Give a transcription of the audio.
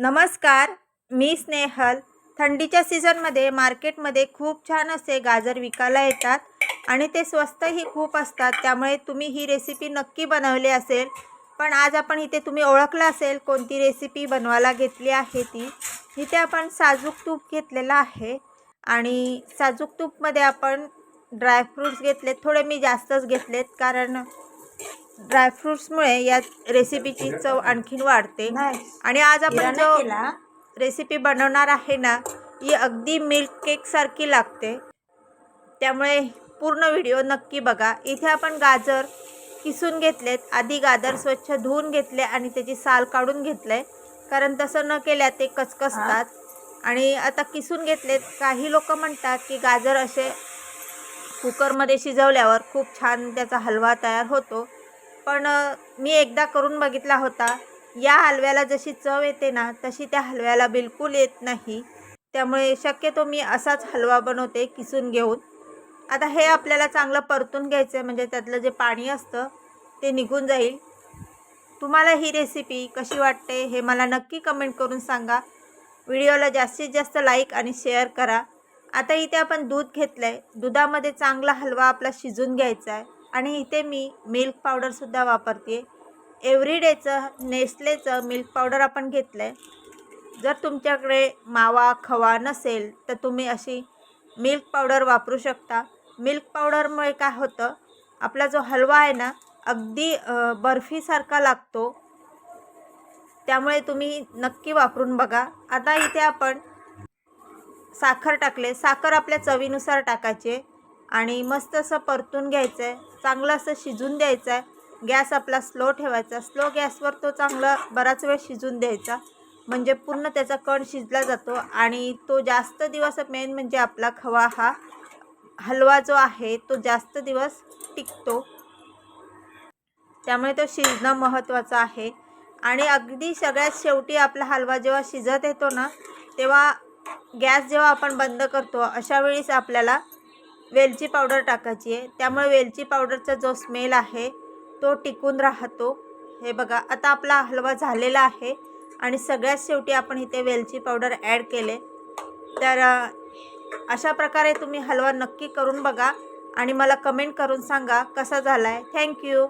नमस्कार मी स्नेहल. थंडीच्या सीझनमध्ये मार्केटमध्ये खूप छान असे गाजर विकायला येतात आणि ते स्वस्तही खूप असतात त्यामुळे तुम्ही ही रेसिपी नक्की बनवली असेल. पण आज आपण इथे तुम्ही ओळखलं असेल कोणती रेसिपी बनवायला घेतली आहे ती. इथे आपण साजूक तूप घेतलेलं आहे आणि साजूक तूपमध्ये आपण ड्रायफ्रूट्स घेतलेत थोडे मी जास्तच घेतलेत कारण ड्रायफ्रूट्समुळे या रेसिपीची चव आणखीन वाढते. आणि आज आपण जो रेसिपी बनवणार आहे ना ही अगदी मिल्क केकसारखी लागते. त्यामुळे पूर्ण व्हिडिओ नक्की बघा. इथे आपण गाजर किसून घेतलेत आधी गाजर स्वच्छ धुवून घेतले आणि त्याची साल काढून घेतले कारण तसं न केल्या ते कचकसतात आणि आता किसून घेतलेत. काही लोक म्हणतात की गाजर असे कुकरमध्ये शिजवल्यावर खूप छान त्याचा हलवा तयार होतो. पण मी एकदा करून बघितला होता. या हलव्याला जशी चव येते ना तशी त्या हलव्याला बिलकुल येत नाही. त्यामुळे शक्यतो मी असाच हलवा बनवते किसून घेऊन. आता हे आपल्याला चांगलं परतून घ्यायचं आहे म्हणजे त्यातलं जे पाणी असतं ते निघून जाईल. तुम्हाला ही रेसिपी कशी वाटते हे मला नक्की कमेंट करून सांगा. व्हिडिओला जास्तीत जास्त लाईक आणि शेअर करा. आता इथे आपण दूध घेतलं आहे दुधामध्ये चांगला हलवा आपला शिजून घ्यायचा आहे आणि इथे मी मिल्क पावडरसुद्धा वापरते. एव्हरीडेचं नेस्लेचं मिल्क पावडर आपण घेतलं आहे जर तुमच्याकडे मावा खवा नसेल तर तुम्ही अशी मिल्क पावडर वापरू शकता. मिल्क पावडरमुळे काय होतं? आपला जो हलवा आहे ना अगदी बर्फीसारखा लागतो. त्यामुळे तुम्ही नक्की वापरून बघा. आता इथे आपण साखर टाकले. साखर आपल्या चवीनुसार टाकायचे आणि मस्त असं परतून घ्यायचं आहे चांगलं असं शिजून द्यायचं आहे गॅस आपला स्लो ठेवायचा. स्लो गॅसवर तो चांगला बराच वेळ शिजून द्यायचा. म्हणजे पूर्ण त्याचा कण शिजला जातो आणि तो जास्त दिवस मेन म्हणजे आपला खवा हा हलवा जो आहे तो जास्त दिवस टिकतो. त्यामुळे तो शिजणं महत्त्वाचं आहे. आणि अगदी सगळ्यात शेवटी आपला हलवा जेव्हा शिजत येतो ना तेव्हा गॅस जेव्हा आपण बंद करतो अशा वेळीस आपल्याला वेलची पावडर टाकायची आहे. त्यामुळे वेलची पावडरचा जो स्मेल आहे तो टिकून राहतो. हे बघा आता आपला हलवा झालेला आहे आणि सगळ्यात शेवटी आपण इथे वेलची पावडर ॲड केले. तर अशा प्रकारे तुम्ही हलवा नक्की करून बघा आणि मला कमेंट करून सांगा कसा झाला आहे थँक्यू